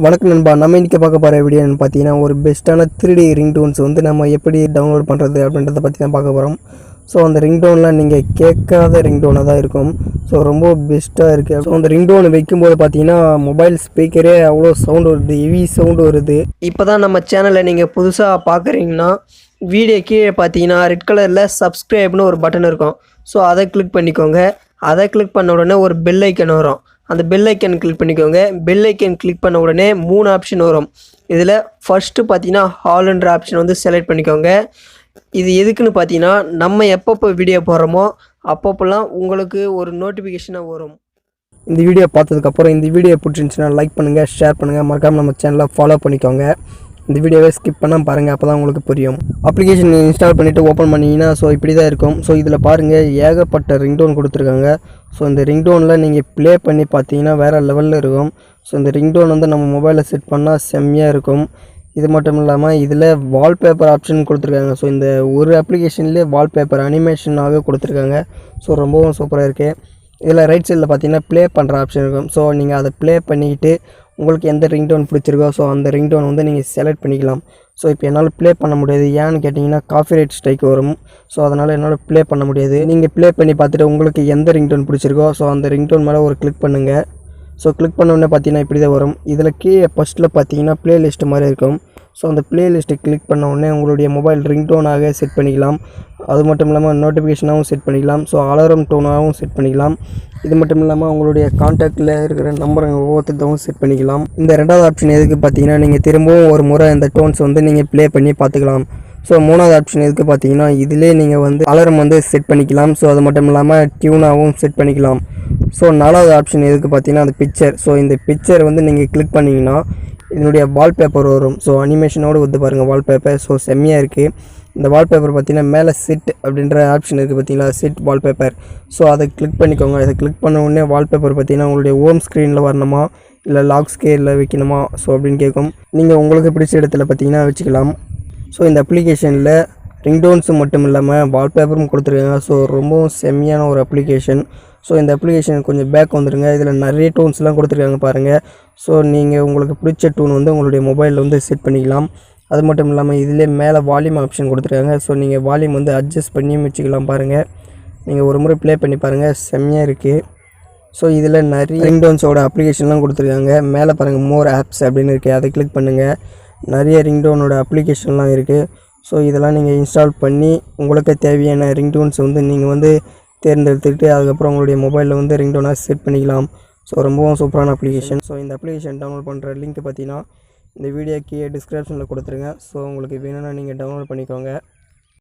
வணக்கம் நண்பா. நம்ம இன்றைக்கி பார்க்க போகிற வீடியோன்னு பார்த்தீங்கன்னா ஒரு பெஸ்ட்டான த்ரீ டி ரிங்டோன்ஸ் வந்து நம்ம எப்படி டவுன்லோட் பண்ணுறது அப்படின்றத பற்றி தான் பார்க்க போகிறோம் ஸோ அந்த ரிங்டோன்லாம் நீங்கள் கேட்காத ரிங்டோனாக தான் இருக்கும். ஸோ ரொம்ப பெஸ்ட்டாக இருக்குது ஸோ அந்த ரிங்டோன் வைக்கும்போது பார்த்தீங்கன்னா மொபைல் ஸ்பீக்கரே அவ்வளோ சவுண்ட் வருது ஹெவி சவுண்டு வருது. இப்போ தான் நம்ம சேனலை நீங்கள் புதுசாக பார்க்குறீங்கன்னா வீடியோ கீழே பார்த்தீங்கன்னா ரெட் கலரில் சப்ஸ்கிரைப்னு ஒரு பட்டன் இருக்கும். ஸோ அதை கிளிக் பண்ணிக்கோங்க. அதை கிளிக் பண்ண உடனே ஒரு பெல் ஐக்கன் வரும். அந்த பெல் ஐக்கன் கிளிக் பண்ணிக்கோங்க. பெல் ஐக்கன் கிளிக் பண்ண உடனே மூணு ஆப்ஷன் வரும். இதில் ஃபஸ்ட்டு பார்த்தீங்கன்னா ஹால்ன்ற ஆப்ஷன் வந்து செலக்ட் பண்ணிக்கோங்க. இது எதுக்குன்னு பார்த்தீங்கன்னா நம்ம எப்பப்போ வீடியோ போடுறோமோ அப்பப்போலாம் உங்களுக்கு ஒரு நோட்டிஃபிகேஷனாக வரும். இந்த வீடியோ பார்த்ததுக்கப்புறம் இந்த வீடியோ பிடிச்சிருந்துச்சுன்னா லைக் பண்ணுங்கள் ஷேர் பண்ணுங்கள் மறக்காமல் நம்ம சேனலை ஃபாலோ பண்ணிக்கோங்க. இந்த வீடியோவை ஸ்கிப் பண்ணால் பாருங்கள் அப்போ தான் உங்களுக்கு புரியும். அப்ளிகேஷன் இன்ஸ்டால் பண்ணிவிட்டு ஓப்பன் பண்ணிங்கன்னா ஸோ இப்படி தான் இருக்கும். ஸோ இதில் பாருங்கள் ஏகப்பட்ட ரிங்டோன் கொடுத்துருக்காங்க. ஸோ இந்த ரிங்டோனில் நீங்கள் ப்ளே பண்ணி பார்த்தீங்கன்னா வேறு லெவலில் இருக்கும். ஸோ இந்த ரிங்டோன் வந்து நம்ம மொபைலில் செட் பண்ணால் செம்மையாக இருக்கும். இது மட்டும் இல்லாமல் இதில் வால்பேப்பர் ஆப்ஷன் கொடுத்துருக்காங்க. ஸோ இந்த ஒரு அப்ளிகேஷன்லேயே வால்பேப்பர் அனிமேஷனாகவே கொடுத்துருக்காங்க. ஸோ ரொம்பவும் சூப்பராக இருக்குது இதில் ரைட் சைடில் பார்த்தீங்கன்னா ப்ளே பண்ணுற ஆப்ஷன் இருக்கும். ஸோ நீங்கள் அதை ப்ளே பண்ணிக்கிட்டு உங்களுக்கு எந்த ரிங் டோன் பிடிச்சிருக்கோ ஸோ அந்த ரிங்டோன் வந்து நீங்கள் செலக்ட் பண்ணிக்கலாம். ஸோ இப்போ என்னால் ப்ளே பண்ண முடியாது. ஏன்னு கேட்டிங்கன்னா காஃபிரைட் ஸ்ட்ரைக் வரும். ஸோ அதனால் என்னால் ப்ளே பண்ண முடியாது. நீங்கள் ப்ளே பண்ணி பார்த்துட்டு உங்களுக்கு எந்த ரிங்டோன் பிடிச்சிருக்கோ ஸோ அந்த ரிங் டோன் மேலே ஒரு கிளிக் பண்ணுங்கள் ஸோ கிளிக் பண்ண உடனே பார்த்தீங்கன்னா இப்படி தான் வரும். இதில் கீழே ஃபஸ்ட்டில் பார்த்தீங்கன்னா ப்ளேலிஸ்ட் மாதிரி இருக்கும். ஸோ அந்த பிளேலிஸ்ட்டை கிளிக் பண்ண உடனே உங்களுடைய மொபைல் ரிங்டோனாக செட் பண்ணிக்கலாம். அது மட்டும் இல்லாமல் நோட்டிஃபிகேஷனாகவும் செட் பண்ணிக்கலாம். ஸோ அலாரம் டோனாகவும் செட் பண்ணிக்கலாம். இது மட்டும் இல்லாமல் உங்களுடைய காண்டாக்டில் இருக்கிற நம்பரை ஒவ்வொருத்தரும் செட் பண்ணிக்கலாம். இந்த ரெண்டாவது ஆப்ஷன் எதுக்கு பார்த்தீங்கன்னா நீங்கள் திரும்பவும் ஒரு முறை இந்த டோன்ஸ் வந்து நீங்கள் ப்ளே பண்ணி பார்த்துக்கலாம். ஸோ மூணாவது ஆப்ஷன் எதுக்கு பார்த்தீங்கன்னா இதிலே நீங்கள் வந்து அலாரம் வந்து செட் பண்ணிக்கலாம். ஸோ அது மட்டும் இல்லாமல் டியூனாகவும் செட் பண்ணிக்கலாம். ஸோ நாலாவது ஆப்ஷன் எதுக்கு பார்த்தீங்கன்னா அந்த பிக்சர் ஸோ இந்த பிக்சர் வந்து நீங்கள் கிளிக் பண்ணிங்கன்னா இதனுடைய வால்பேப்பர் வரும். ஸோ அனிமேஷனோடு வந்து பாருங்கள் வால்பேப்பர் ஸோ செம்மையாக இருக்குது இந்த வால்பேப்பர் பார்த்தீங்கன்னா மேலே சிட் அப்படின்ற ஆப்ஷன் இருக்குது பார்த்தீங்களா? சிட் வால்பேப்பர் ஸோ அதை கிளிக் பண்ணிக்கோங்க. அதை கிளிக் பண்ண உடனே வால்பேப்பர் பார்த்தீங்கன்னா உங்களுடைய ஹோம் ஸ்க்ரீனில் வரணுமா? இல்லை லாக் ஸ்கேரில் வைக்கணுமா? ஸோ அப்படின்னு கேட்கும் நீங்கள் உங்களுக்கு பிடிச்ச இடத்துல பார்த்தீங்கன்னா வச்சுக்கலாம். ஸோ இந்த அப்ளிகேஷனில் ரிங்டோன்ஸும் மட்டும் இல்லாமல் வால்பேப்பரும் கொடுத்துருக்காங்க. ஸோ ரொம்பவும் செம்மையான ஒரு அப்ளிகேஷன் ஸோ இந்த அப்ளிகேஷன் கொஞ்சம் பேக் வந்துடுங்க இதில் நிறைய டோன்ஸ்லாம் கொடுத்துருக்காங்க பாருங்கள் ஸோ நீங்கள் உங்களுக்கு பிடிச்ச டூன் வந்து உங்களுடைய மொபைலில் வந்து செட் பண்ணிக்கலாம். அது மட்டும் இல்லாமல் இதிலே மேலே வால்யூம் ஆப்ஷன் கொடுத்துருக்காங்க. ஸோ நீங்கள் வால்யூம் வந்து அட்ஜஸ்ட் பண்ணியும் வச்சுக்கலாம் பாருங்கள் நீங்கள் ஒரு முறை ப்ளே பண்ணி பாருங்கள் செம்மையாக இருக்குது ஸோ இதில் நிறைய ரிங்டோன்ஸோட அப்ளிகேஷன்லாம் கொடுத்துருக்காங்க. மேலே பாருங்கள் மோர் ஆப்ஸ் அப்படின்னு இருக்குது அதை கிளிக் பண்ணுங்கள் நிறைய ரிங்டோனோட அப்ளிகேஷன்லாம் இருக்குது ஸோ இதெல்லாம் நீங்கள் இன்ஸ்டால் பண்ணி உங்களுக்கு தேவையான ரிங்டோன்ஸ் வந்து நீங்கள் வந்து தேர்ந்தெடுத்துக்கிட்டு அதுக்கப்புறம் உங்களுடைய மொபைலில் வந்து ரிங்டோனாக செட் பண்ணிக்கலாம். ஸோ ரொம்பவும் சூப்பரான அப்ளிகேஷன் ஸோ இந்த அப்ளிகேஷன் டவுன்லோட் பண்ணுற லிங்க் பார்த்தீங்கன்னா இந்த வீடியோ கீழே டிஸ்கிரிப்ஷனில் கொடுத்துருங்க. ஸோ உங்களுக்கு வேணும்னா நீங்கள் டவுன்லோட் பண்ணிக்கோங்க.